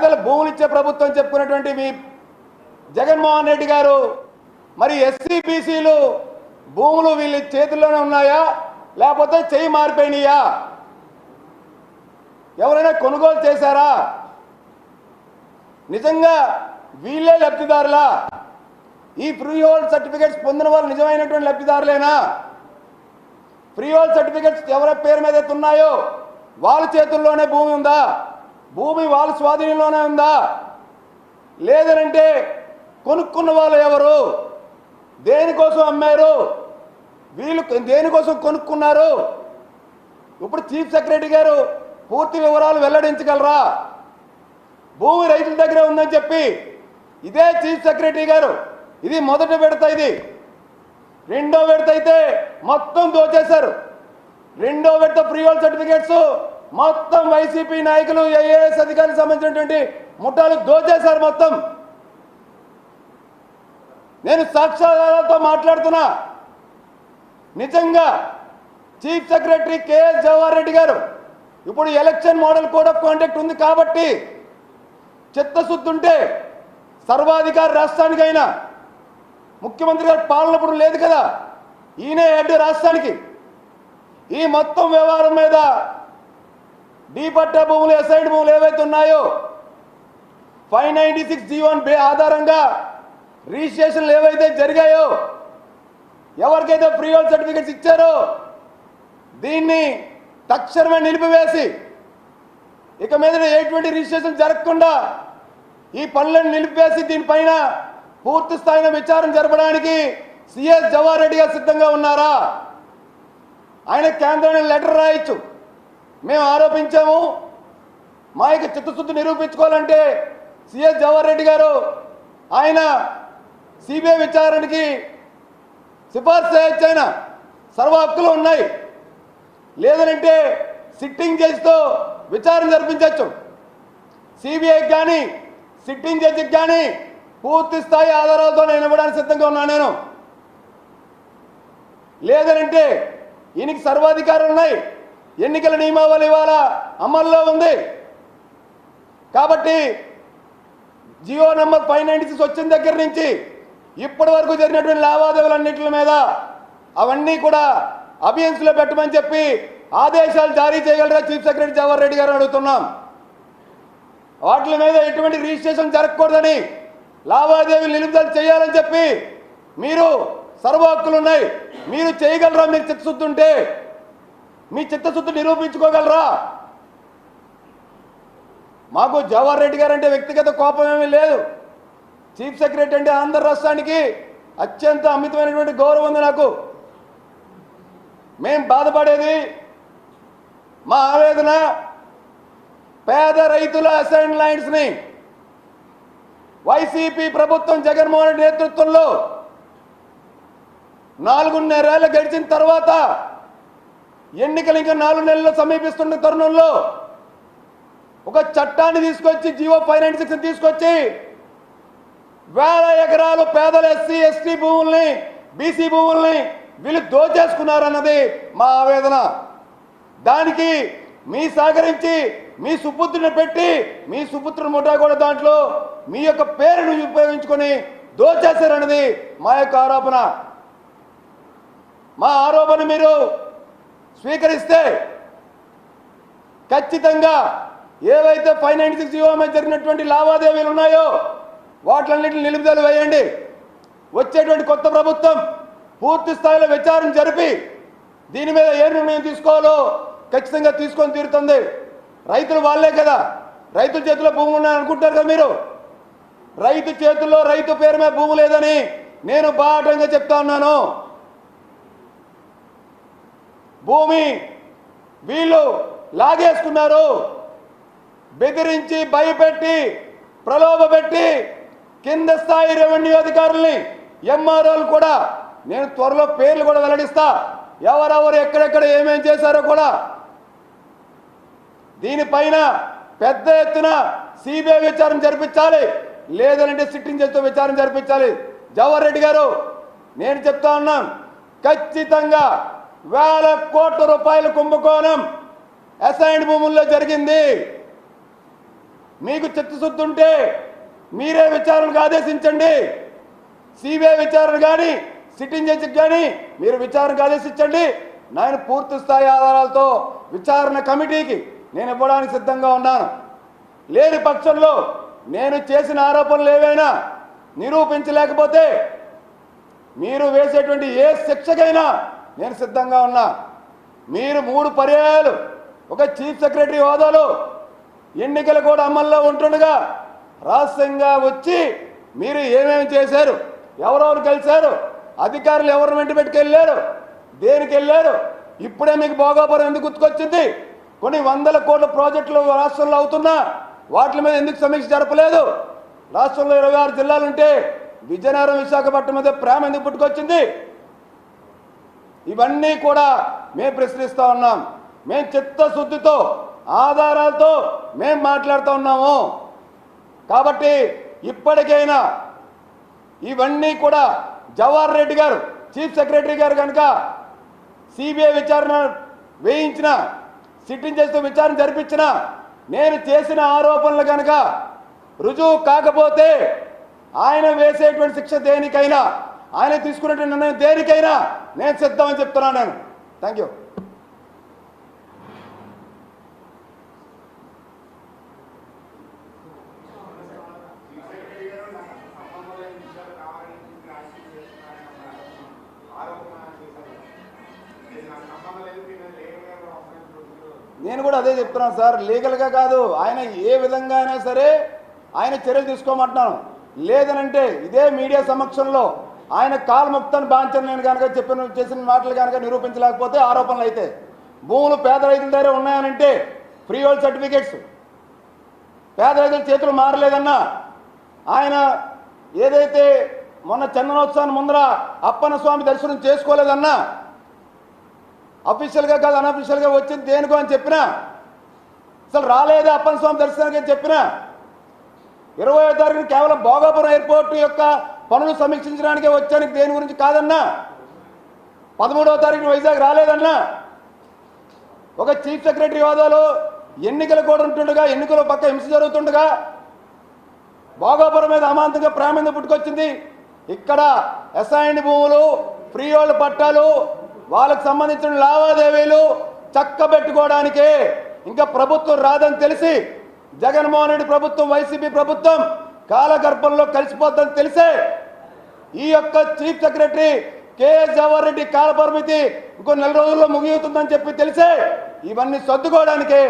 పేదల భూములు ఇచ్చే ప్రభుత్వం చెప్పుకున్నటువంటి మీ జగన్మోహన్ రెడ్డి గారు మరి ఎస్సీ బీసీలు భూములు వీళ్ళ చేతుల్లోనే ఉన్నాయా? లేకపోతే చెయ్యి మారిపోయినాయా? ఎవరైనా కొనుగోలు చేశారా? నిజంగా వీళ్ళే లబ్ధిదారులా? ఈ ఫ్రీ హోల్డ్ సర్టిఫికేట్స్ పొందిన వాళ్ళు నిజమైనటువంటి లబ్ధిదారులేనా? ఫ్రీ హోల్డ్ సర్టిఫికేట్స్ ఎవరి పేరు మీద అయితే ఉన్నాయో వాళ్ళ చేతుల్లోనే భూమి ఉందా? భూమి వాళ్ళ స్వాధీనంలోనే ఉందా? లేదనంటే కొనుక్కున్న వాళ్ళు ఎవరు? దేనికోసం అమ్మారు? వీళ్ళు దేనికోసం కొనుక్కున్నారు? ఇప్పుడు చీఫ్ సెక్రటరీ గారు పూర్తి వివరాలు వెల్లడించగలరా? భూమి రైతుల దగ్గరే ఉందని చెప్పి ఇదే చీఫ్ సెక్రటరీ గారు ఇది మొదటి విడత ఇది. రెండో విడత అయితే మొత్తం దోచేశారు. రెండో విడత ఫ్రీ హోల్డ్ సర్టిఫికేట్స్ మొత్తం వైసీపీ నాయకులు ఏఏఎస్ అధికారికి సంబంధించినటువంటి ముఠాలు దోచేశారు మొత్తం. నేను సాక్షాధారాలతో మాట్లాడుతున్నా. నిజంగా chief secretary KS Jawahar Reddy garu ఇప్పుడు election model code of conduct ఉంది కాబట్టి చిత్తశుద్ధి ఉంటే సర్వాధికారి రాష్ట్రానికైనా ముఖ్యమంత్రి గారి పాలనప్పుడు లేదు కదా. ఈయనే హెడ్ రాష్ట్రానికి. ఈ మొత్తం వ్యవహారం మీద డి పట్టా భూములు ఎసైడ్ భూములు ఏవైతే ఉన్నాయో five ninety six G one బే ఆధారంగా రిజిస్ట్రేషన్లు ఏవైతే జరిగాయో ఎవరికైతే ఫ్రీ హోల్డ్ సర్టిఫికెట్స్ ఇచ్చారో దీన్ని తక్షణమే నిలిపివేసి ఇక మీద ఎటువంటి రిజిస్ట్రేషన్ జరగకుండా ఈ పనులను నిలిపివేసి దీనిపైన పూర్తి స్థాయిలో విచారణ జరపడానికి సిఎస్ జవహర్ రెడ్డి గారు సిద్ధంగా ఉన్నారా? ఆయన కేంద్రాన్ని లెటర్ రాయొచ్చు. మేము ఆరోపించాము. మా యొక్క చిత్తశుద్ధి నిరూపించుకోవాలంటే సిఎస్ జవహర్ రెడ్డి గారు ఆయన సిబిఐ విచారణకి సిఫార్సు చేయొచ్చు ఆయన. సర్వ హక్కులు ఉన్నాయి. లేదనంటే సిట్టింగ్ జడ్జితో విచారణ జరిపించవచ్చు సిబిఐకి కానీ సిట్టింగ్ జడ్జికి కానీ పూర్తి స్థాయి ఆధారాలతో నేను ఇవ్వడానికి సిద్ధంగా ఉన్నాను నేను. లేదనంటే ఈయనకి సర్వాధికారులు ఉన్నాయి. ఎన్నికల నియమావళి ఇవాళ అమల్లో ఉంది. కాబట్టి GO number five ninety six వచ్చిన దగ్గర నుంచి ఇప్పటి వరకు జరిగినటువంటి లావాదేవీలన్నింటి మీద అవన్నీ కూడా అభియన్స్లో పెట్టమని చెప్పి ఆదేశాలు జారీ చేయగలరా? చీఫ్ సెక్రటరీ జవహర్ రెడ్డి గారు అడుగుతున్నాం. వాటి మీద ఎటువంటి రిజిస్ట్రేషన్ జరగకూడదని లావాదేవీలు నిలుపుదల చేయాలని చెప్పి మీరు సర్వ హక్కులు ఉన్నాయి. మీరు చేయగలరా? మీరు చిత్తశుద్ధి ఉంటే మీ చిత్తశుద్ధి నిరూపించుకోగలరా? మాకు జవహర్ రెడ్డి గారు అంటే వ్యక్తిగత కోపం ఏమీ లేదు. చీఫ్ సెక్రటరీ అంటే ఆంధ్ర రాష్ట్రానికి అత్యంత అమితమైనటువంటి గౌరవం ఉంది నాకు. మేం బాధపడేది మా ఆవేదన పేద రైతుల అసైన్ లైన్స్ని వైసీపీ ప్రభుత్వం జగన్మోహన్ రెడ్డి నేతృత్వంలో నాలుగున్నరేళ్ళు గడిచిన తర్వాత ఎన్నికలు ఇంకా నాలుగు నెలలు సమీపిస్తున్న తరుణంలో ఒక చట్టాన్ని తీసుకొచ్చి జీవో ఫైవ్ నైన్టీ తీసుకొచ్చి వేల ఎకరాలు పేదల ఎస్సీ ఎస్టీ భూముల్ని బీసీ భూముల్ని వీళ్ళు దోచేసుకున్నారన్నది మా ఆవేదన. దానికి మీ సహకరించి మీ సుపుత్రుని పెట్టి మీ సుపుత్రుని ముఠా కూడా దాంట్లో మీ యొక్క పేరును ఉపయోగించుకొని దోచేశారన్నది మా యొక్క ఆరోపణ. మా ఆరోపణ మీరు స్వీకరిస్తే ఖచ్చితంగా ఏవైతే ఫైవ్ నైన్టీ సిక్స్ మీద జరిగినటువంటి లావాదేవీలు ఉన్నాయో వాటిలన్నింటిని నిలుపుదల వేయండి. వచ్చేటువంటి కొత్త ప్రభుత్వం పూర్తి స్థాయిలో విచారణ జరిపి దీని మీద ఏ నిర్ణయం తీసుకోవాలో ఖచ్చితంగా తీసుకొని తీరుతుంది. రైతులు వాళ్ళే కదా. రైతుల చేతిలో భూములు ఉన్నాయనుకుంటారు కదా మీరు? రైతు చేతుల్లో రైతు పేరు మీద భూమి లేదని నేను బాటంగా చెప్తా ఉన్నాను. భూమి వీళ్ళు లాగేసుకున్నారు. బెదిరించి భయపెట్టి ప్రలోభపెట్టి కింద స్థాయి రెవెన్యూ అధికారుల్ని ఎంఆర్ఓలు కూడా నేను త్వరలో పేర్లు కూడా వెల్లడిస్తా. ఎవరెవరు ఎక్కడెక్కడ ఏమేం చేశారో కూడా. దీనిపైన పెద్ద ఎత్తున సిబిఐ విచారణ జరిపించాలి. లేదనంటే సిట్టింగ్ చేస్తూ విచారణ జరిపించాలి. జవహర్ రెడ్డి గారు నేను చెప్తా ఉన్నాను ఖచ్చితంగా వేల కోట్ల రూపాయల కుంభకోణం అసైన్డ్ భూముల్లో జరిగింది. మీకు చిత్తశుద్ధి ఉంటే మీరే విచారణకు ఆదేశించండి. సిబిఐ విచారణ కానీ సిట్టింగ్ జడ్జికి కానీ మీరు విచారణకు ఆదేశించండి. నేను పూర్తి స్థాయి ఆధారాలతో విచారణ కమిటీకి నేను ఇవ్వడానికి సిద్ధంగా ఉన్నాను. లేని పక్షంలో నేను చేసిన ఆరోపణలు ఏవైనా నిరూపించలేకపోతే మీరు వేసేటువంటి ఏ శిక్షకైనా నేను సిద్ధంగా ఉన్నా. మీరు మూడు పర్యాయాలు. ఒక చీఫ్ సెక్రటరీ హోదాలో ఎన్నికలు కూడా అమల్లో ఉంటుండగా రహస్యంగా వచ్చి మీరు ఏమేమి చేశారు? ఎవరెవరు కలిశారు? అధికారులు ఎవరు వెంట పెట్టుకెళ్ళారు? దేనికి వెళ్ళారు? ఇప్పుడే మీకు భోగాపురం ఎందుకు గుర్తుకొచ్చింది? కొన్ని వందల కోట్ల ప్రాజెక్టులు రాష్ట్రంలో అవుతున్నా వాటి మీద ఎందుకు సమీక్ష జరపలేదు? రాష్ట్రంలో ఇరవై ఆరు జిల్లాలుంటే విజయనగరం విశాఖపట్నం మీద ప్రేమ ఎందుకు పుట్టుకొచ్చింది? ఇవన్నీ కూడా మేము ప్రశ్నిస్తూ ఉన్నాం. మేము చిత్తశుద్ధితో ఆధారాలతో మేము మాట్లాడుతూ ఉన్నాము. కాబట్టి ఇప్పటికైనా ఇవన్నీ కూడా జవహర్ రెడ్డి గారు చీఫ్ సెక్రటరీ గారు కనుక సిబిఐ విచారణ వేయించిన సిట్టింగ్ చేస్తూ విచారణ జరిపించిన నేను చేసిన ఆరోపణలు కనుక రుజువు కాకపోతే ఆయన వేసేటువంటి శిక్ష దేనికైనా ఆయన తీసుకున్నటువంటి నిర్ణయం దేనికైనా నేను సిద్ధమని చెప్తున్నాను నేను. థ్యాంక్ యూ నేను కూడా అదే చెప్తున్నాను సార్ లీగల్గా కాదు ఆయన ఏ విధంగా అయినా సరే ఆయన చర్యలు తీసుకోమంటున్నాను. లేదనంటే ఇదే మీడియా సమక్షంలో ఆయన కాల్ముక్తాన్ని బాంచను నేను కనుక చెప్పిన చేసిన మాటలు కనుక నిరూపించలేకపోతే ఆరోపణలు అయితే భూములు పేద రైతుల దగ్గర ఉన్నాయనంటే ఫ్రీ హోల్డ్ సర్టిఫికేట్స్. పేద రైతుల చేతులు మారలేదన్నా ఆయన ఏదైతే మొన్న చందనోత్సవాన్ని ముందర అప్పన్న స్వామి దర్శనం చేసుకోలేదన్నా అఫీషియల్గా కాదు అన్అఫీషియల్గా వచ్చింది దేనికో అని చెప్పినా అసలు రాలేదే అప్పన్న స్వామి దర్శనానికి అని చెప్పినా ఇరవై తారీఖున కేవలం భోగాపురం ఎయిర్పోర్ట్ యొక్క పనులు సమీక్షించడానికే వచ్చానికి దేని గురించి కాదన్నా? పదమూడవ తారీఖున వైజాగ్ రాలేదన్నా? ఒక చీఫ్ సెక్రటరీ హోదాలో ఎన్నికలు కూడా ఉంటుండగా ఎన్నికల పక్క హింస జరుగుతుండగా భోగాపురం మీద అమాంతంగా ప్రేమ పుట్టుకొచ్చింది. ఇక్కడ అసైన్డ్ భూములు ఫ్రీ హోల్డ్ పట్టాలు వాళ్ళకు సంబంధించిన లావాదేవీలు చక్కబెట్టుకోవడానికే ఇంకా ప్రభుత్వం రాదని తెలిసి జగన్మోహన్ రెడ్డి ప్రభుత్వం వైసీపీ ప్రభుత్వం కాలగర్భంలో కలిసిపోద్దని తెలిసే ఈ యొక్క chief secretary KS Jawahar Reddy కాలపరిమితి ఇంకో నెల రోజుల్లో ముగియుతుందని చెప్పి తెలిసే ఇవన్నీ సర్దుకోవడానికి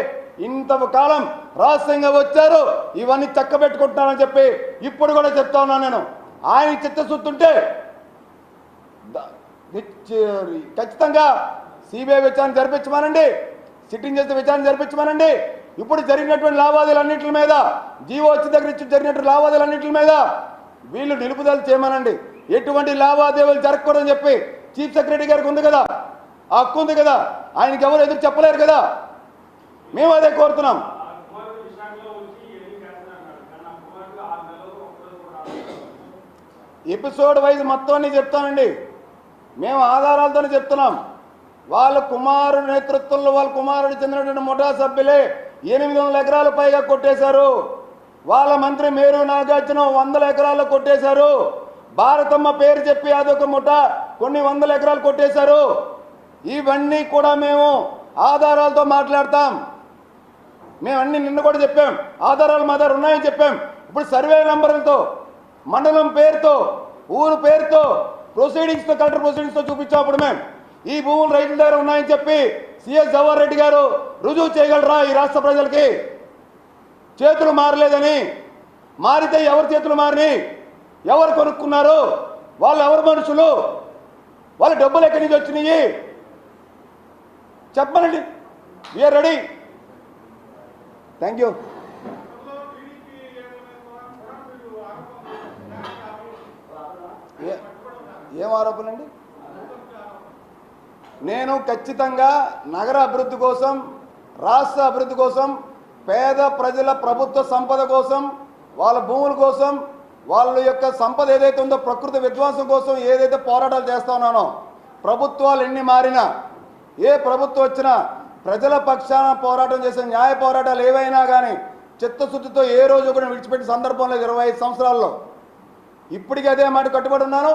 ఇంత కాలం రహస్యంగా వచ్చారు. ఇవన్నీ చక్కబెట్టుకుంటున్నానని చెప్పి ఇప్పుడు కూడా చెప్తా ఉన్నాను నేను. ఆయన చిత్తశుద్ధుంటే ఖచ్చితంగా సిబిఐ విచారణ జరిపించమనండి. సిట్టింగ్ చేస్తే విచారణ జరిపించమనండి. ఇప్పుడు జరిగినటువంటి లావాదేవీలన్నింటి మీద జీవో వచ్చి దగ్గర ఇచ్చి జరిగినటువంటి లావాదేవీలన్నింటి మీద వీళ్ళు నిలుపుదల చేయమనండి. ఎటువంటి లావాదేవీలు జరగకూడదని చెప్పి చీఫ్ సెక్రటరీ గారికి ఉంది కదా? ఆ హక్కు ఉంది కదా? ఆయనకి ఎవరు ఎదురు చెప్పలేరు కదా? మేము అదే కోరుతున్నాం. ఎపిసోడ్ వైజ్ మొత్తం చెప్తానండి. మేము ఆధారాలతోనే చెప్తున్నాం. వాళ్ళ కుమారుడు నేతృత్వంలో వాళ్ళ కుమారుడు చెందినటువంటి ముఠా సభ్యులే ఎనిమిది వందల ఎకరాల పైగా కొట్టేశారు. వాళ్ళ మంత్రి మేరు నాగార్జున వందల ఎకరాలు కొట్టేశారు. భారతమ్మ పేరు చెప్పి అదొక ముఠ కొన్ని వందల ఎకరాలు కొట్టేశారు. ఇవన్నీ కూడా మేము ఆధారాలతో మాట్లాడతాం. మేము అన్ని నిన్న కూడా చెప్పాం. ఆధారాలు మా దగ్గర ఉన్నాయని చెప్పాం. ఇప్పుడు సర్వే నంబర్లతో మండలం పేరుతో ఊరు పేరుతో ప్రొసీడింగ్స్తో కలెక్టర్ ప్రొసీడింగ్స్తో చూపించాం అప్పుడు మేము ఈ భూములు రైతుల దగ్గర ఉన్నాయని చెప్పి సిఎస్ జవహర్ రెడ్డి గారు రుజువు చేయగలరా ఈ రాష్ట్ర ప్రజలకి? చేతులు మారలేదని మారితే ఎవరి చేతులు మారిని? ఎవరు కొనుక్కున్నారు? వాళ్ళు ఎవరు మనుషులు? వాళ్ళ డబ్బులు ఎక్కడి నుంచి వచ్చినాయి? చెప్పనండి we are ready thank you ఏ- ఏం ఆరోపణండి నేను ఖచ్చితంగా నగర అభివృద్ధి కోసం రాష్ట్ర అభివృద్ధి కోసం పేద ప్రజల ప్రభుత్వ సంపద కోసం వాళ్ళ భూముల కోసం వాళ్ళ యొక్క సంపద ఏదైతే ఉందో ప్రకృతి విధ్వంసం కోసం ఏదైతే పోరాటాలు చేస్తా ఉన్నానో ప్రభుత్వాలు ఎన్ని మారినా ఏ ప్రభుత్వం వచ్చినా ప్రజల పక్షాన పోరాటం చేసే న్యాయ పోరాటాలు ఏవైనా కానీ చిత్తశుద్ధితో ఏ రోజు కూడా విడిచిపెట్టిన సందర్భం లేదు ఇరవై ఐదు సంవత్సరాల్లో. ఇప్పటికీ అదే మాట కట్టుబడి ఉన్నాను.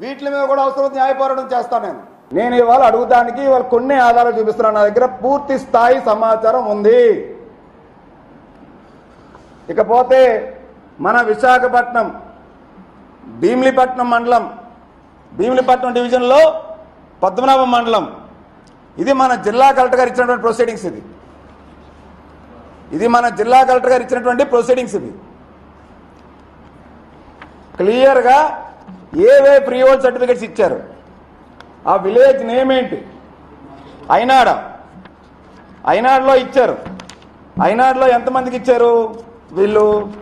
వీటి మీద కూడా అవసరం న్యాయ పోరాటం చేస్తాను నేను. నేను ఇవాళ అడుగుతానికి ఇవాళ కొన్ని ఆధారాలు చూపిస్తున్నాను. నా దగ్గర పూర్తి స్థాయి సమాచారం ఉంది. ఇకపోతే మన విశాఖపట్నం భీమిలిపట్నం మండలం భీమిలిపట్నం డివిజన్లో పద్మనాభం మండలం. ఇది మన జిల్లా కలెక్టర్ గారు ఇచ్చినటువంటి ప్రొసీడింగ్స్ ఇది. ఇది మన జిల్లా కలెక్టర్ గారు ఇచ్చినటువంటి ప్రొసీడింగ్స్ ఇది క్లియర్గా ఏవే ఫ్రీ హోల్డ్ సర్టిఫికెట్స్ ఇచ్చారు. ఆ విలేజ్ నేమ్ ఏంటి అయినాడ? అయినాడులో ఇచ్చారు. అయినాడులో ఎంతమందికి ఇచ్చారు వీళ్ళు?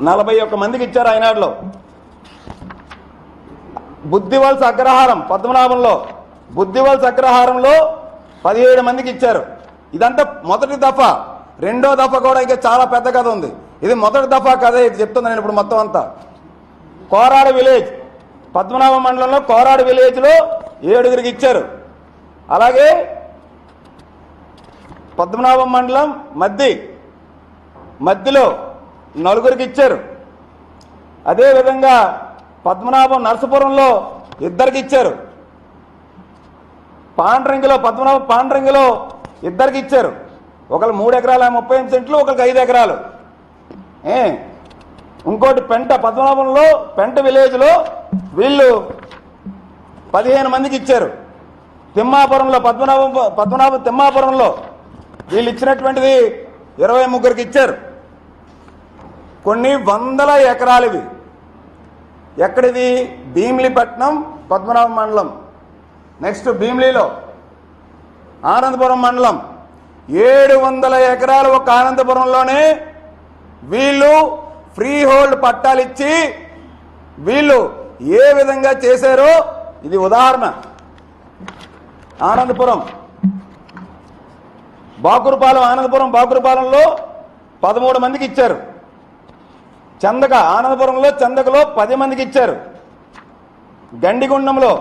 నలభై ఒక్క మందికి ఇచ్చారు అయినాడులో. బుద్ధివల్స్ అగ్రహారం పద్మనాభంలో. బుద్ధివల్స్ అగ్రహారంలో పదిహేడు మందికి ఇచ్చారు. ఇదంతా మొదటి దఫా. రెండో దఫా కూడా ఇంకా చాలా పెద్ద కథ ఉంది. ఇది మొదటి దఫా కథే ఇది చెప్తుంది నేను ఇప్పుడు మొత్తం అంతా. కోరాడు విలేజ్. పద్మనాభ మండలంలో కోరాడు విలేజ్లో ఏడుగురికి ఇచ్చారు. అలాగే పద్మనాభం మండలం మద్ది మధ్యలో నలుగురికి ఇచ్చారు. అదేవిధంగా పద్మనాభం నరసపురంలో ఇద్దరికి ఇచ్చారు. పాండ్రంగిలో పద్మనాభం పాండ్రంగిలో ఇద్దరికి ఇచ్చారు. ఒకరు మూడు ఎకరాల ముప్పై ఎనిమిది సెంట్లు ఒకరికి ఐదు ఎకరాలు. ఇంకోటి పెంట పద్మనాభంలో పెంట విలేజ్లో వీళ్ళు పదిహేను మందికి ఇచ్చారు. తిమ్మాపురంలో పద్మనాభం పద్మనాభం తిమ్మాపురంలో వీళ్ళు ఇచ్చినటువంటిది ఇరవై ముగ్గురికి ఇచ్చారు. కొన్ని వందల ఎకరాలు ఇవి ఎక్కడిది? భీమిలిపట్నం పద్మనాభం మండలం. నెక్స్ట్ భీమిలిలో ఆనందపురం మండలం. ఏడు వందల ఎకరాలు ఒక ఆనందపురంలోనే వీళ్ళు ఫ్రీ హోల్డ్ పట్టాలు ఇచ్చి వీళ్ళు ఏ విధంగా చేశారో ఇది ఉదాహరణ. ఆనందపురం. బాకురుపాలెం ఆనందపురం బాకురుపాలెంలో పదమూడు మందికి ఇచ్చారు. చందక ఆనందపురంలో చందకలో పది మందికి ఇచ్చారు. గండిగుండంలో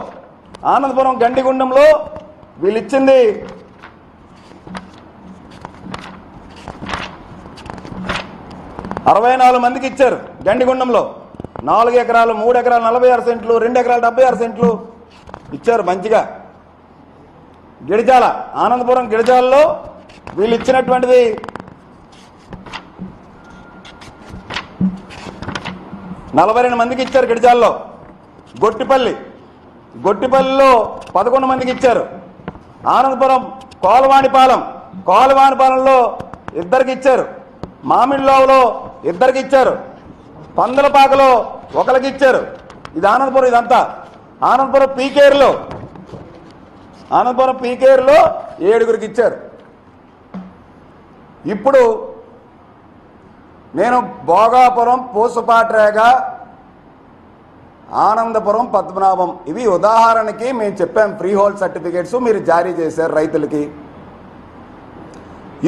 ఆనందపురం గండిగుండంలో వీళ్ళు ఇచ్చింది అరవై నాలుగు మందికి ఇచ్చారు గండిగుండంలో. నాలుగు ఎకరాలు మూడు ఎకరాలు నలభై ఆరు సెంట్లు రెండు ఎకరాలు డెబ్బై ఆరు సెంట్లు ఇచ్చారు మంచిగా. గిడిజాల ఆనందపురం గిడిజాలలో వీళ్ళు ఇచ్చినటువంటిది నలభై రెండు మందికి ఇచ్చారు గిడిజాలలో గొట్టిపల్లి గొట్టిపల్లిలో పదకొండు మందికి ఇచ్చారు. ఆనందపురం కోలవాణిపాలెం కోలవాణిపాలెంలో ఇద్దరికి ఇచ్చారు. మామిడిలోవలో ఇద్దరికి ఇచ్చారు. పందలపాకలో ఒకరికి ఇచ్చారు ఇది ఆనందపురం ఇదంతా. ఆనందపురం పీకేరులో. ఆనందపురం పీకేరులో ఏడుగురికి ఇచ్చారు ఇప్పుడు నేను భోగాపురం పూసపాట్రేగ ఆనందపురం పద్మనాభం ఇవి ఉదాహరణకి మేము చెప్పాం ఫ్రీ హోల్డ్ సర్టిఫికేట్స్ మీరు జారీ చేశారు రైతులకి.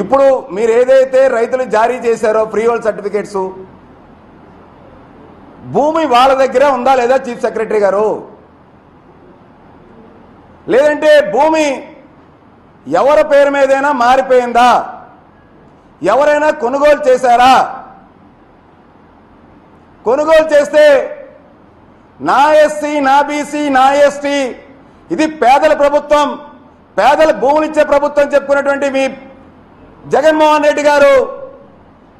ఇప్పుడు మీరు ఏదైతే రైతులు జారీ చేశారో ఫ్రీ హోల్డ్ సర్టిఫికేట్స్ భూమి వాళ్ళ దగ్గరే ఉందా లేదా చీఫ్ సెక్రటరీ గారు? లేదంటే భూమి ఎవరి పేరు మీదైనా మారిపోయిందా? ఎవరైనా కొనుగోలు చేశారా? కొనుగోలు చేస్తే నా ఎస్సీ నా బీసీ నా ఎస్టీ ఇది పేదల ప్రభుత్వం పేదల భూములిచ్చే ప్రభుత్వం చెప్పుకున్నటువంటి మీ జగన్మోహన్ రెడ్డి గారు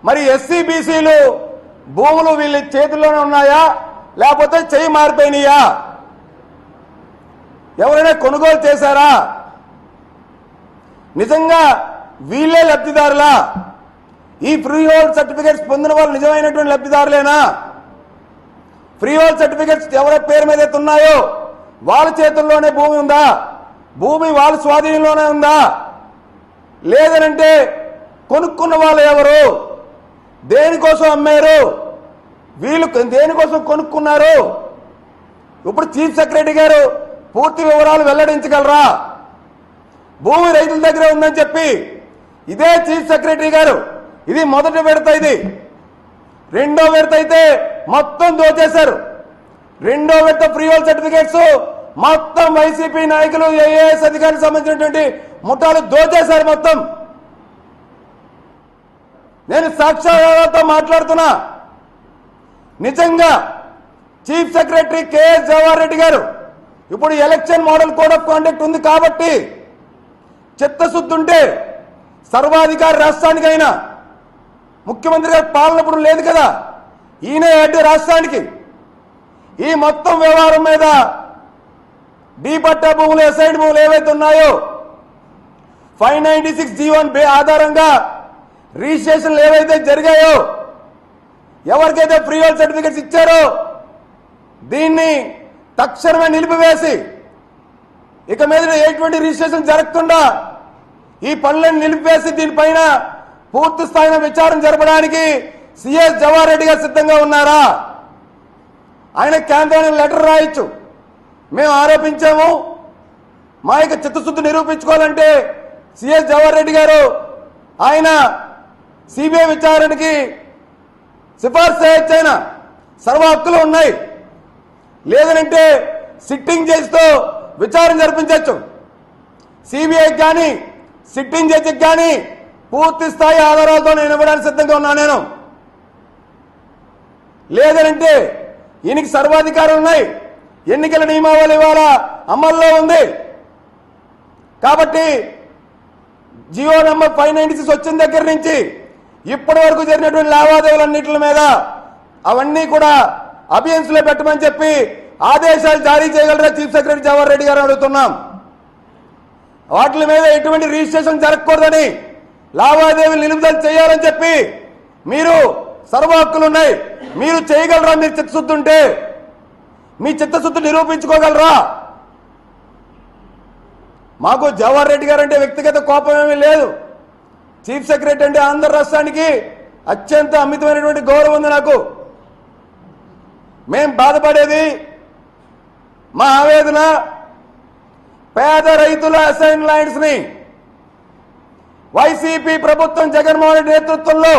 మరి ఎస్సీ బీసీలు భూములు వీళ్ళ చేతుల్లోనే ఉన్నాయా? లేకపోతే చెయ్యి మారిపోయినాయా? ఎవరైనా కొనుగోలు చేశారా? నిజంగా వీళ్ళే లబ్ధిదారులా? ఈ ఫ్రీ హోల్డ్ సర్టిఫికేట్స్ పొందిన వాళ్ళు నిజమైనటువంటి లబ్ధిదారులేనా? ఫ్రీ హోల్డ్ సర్టిఫికేట్స్ ఎవరి పేరు మీద అయితే ఉన్నాయో వాళ్ళ చేతుల్లోనే భూమి ఉందా? భూమి వాళ్ళ స్వాధీనంలోనే ఉందా? లేదనంటే కొనుక్కున్న వాళ్ళు ఎవరు? దేనికోసం అమ్మారు? వీళ్ళు దేనికోసం కొనుక్కున్నారు? ఇప్పుడు చీఫ్ సెక్రటరీ గారు పూర్తి వివరాలు వెల్లడించగలరా? భూమి రైతుల దగ్గర ఉందని చెప్పి ఇదే చీఫ్ సెక్రటరీ గారు. ఇది మొదటి విడత ఇది. రెండో విడత అయితే మొత్తం దోచేశారు. రెండో విడత ఫ్రీహోల్ సర్టిఫికేట్స్ మొత్తం వైసీపీ నాయకులు ఏఏఎస్ అధికారికి సంబంధించినటువంటి ముఠాలు దోచేశారు మొత్తం. నేను సాక్ష్యాలతో మాట్లాడుతున్నా. నిజంగా chief secretary KS Jawahar Reddy garu ఇప్పుడు election model code of conduct ఉంది కాబట్టి చిత్తశుద్ధి ఉంటే సర్వాధికారి రాష్ట్రానికైనా ముఖ్యమంత్రి గారు పాలనప్పుడు లేదు కదా. ఈయన అడ్డు రాష్ట్రానికి. ఈ మొత్తం వ్యవహారం మీద డీ పట్టా భూములు ఎసైడ్ భూములు ఏవైతే ఉన్నాయో five ninety six G one ఆధారంగా రిజిస్ట్రేషన్లు ఏవైతే జరిగాయో ఎవరికైతే ఫ్రీ హోల్డ్ సర్టిఫికెట్స్ ఇచ్చారో దీన్ని తక్షణమే నిలిపివేసి ఇక మీద ఎటువంటి రిజిస్ట్రేషన్ జరగకుండా ఈ పనులను నిలిపివేసి దీనిపైన పూర్తి స్థాయిలో విచారణ జరపడానికి సిఎస్ జవహర్ రెడ్డి గారు సిద్ధంగా ఉన్నారా? ఆయన కేంద్రానికి లెటర్ రాయొచ్చు. మేము ఆరోపించాము. మా యొక్క చిత్తశుద్ధి నిరూపించుకోవాలంటే సిఎస్ జవహర్ రెడ్డి గారు ఆయన సిబిఐ విచారణకి సిఫార్సు చేయొచ్చు ఆయన సర్వ హక్కులు ఉన్నాయి. లేదనంటే సిట్టింగ్ జడ్జితో విచారణ జరిపించవచ్చు సిబిఐకి కానీ సిట్టింగ్ జడ్జికి కానీ పూర్తి స్థాయి ఆధారాలతో నేను ఇవ్వడానికి సిద్ధంగా ఉన్నా నేను. లేదనంటే ఈయనకి సర్వాధికారం ఉన్నాయి. ఎన్నికల నియమావళి ఇవాళ అమల్లో ఉంది. కాబట్టి GO number five ninety six వచ్చిన దగ్గర నుంచి ఇప్పటి వరకు జరిగినటువంటి లావాదేవీలన్నింటి మీద అవన్నీ కూడా అభియన్స్లో పెట్టమని చెప్పి ఆదేశాలు జారీ చేయగలరా? చీఫ్ సెక్రటరీ జవహర్ రెడ్డి గారు అడుగుతున్నాం. వాటి మీద ఎటువంటి రిజిస్ట్రేషన్ జరగకూడదని లావాదేవీలు నిలుపుదల చేయాలని చెప్పి మీరు సర్వ హక్కులు ఉన్నాయి. మీరు చేయగలరా? మీరు చిత్తశుద్ధి ఉంటే మీ చిత్తశుద్ధి నిరూపించుకోగలరా? మాకు జవహర్ రెడ్డి గారు అంటే వ్యక్తిగత కోపం ఏమీ లేదు. చీఫ్ సెక్రటరీ అంటే ఆంధ్ర రాష్ట్రానికి అత్యంత అమితమైనటువంటి గౌరవం ఉంది నాకు. మేం బాధపడేది మా ఆవేదన పేద రైతుల అసైన్ ల్యాండ్స్ని వైసీపీ ప్రభుత్వం జగన్మోహన్ రెడ్డి నేతృత్వంలో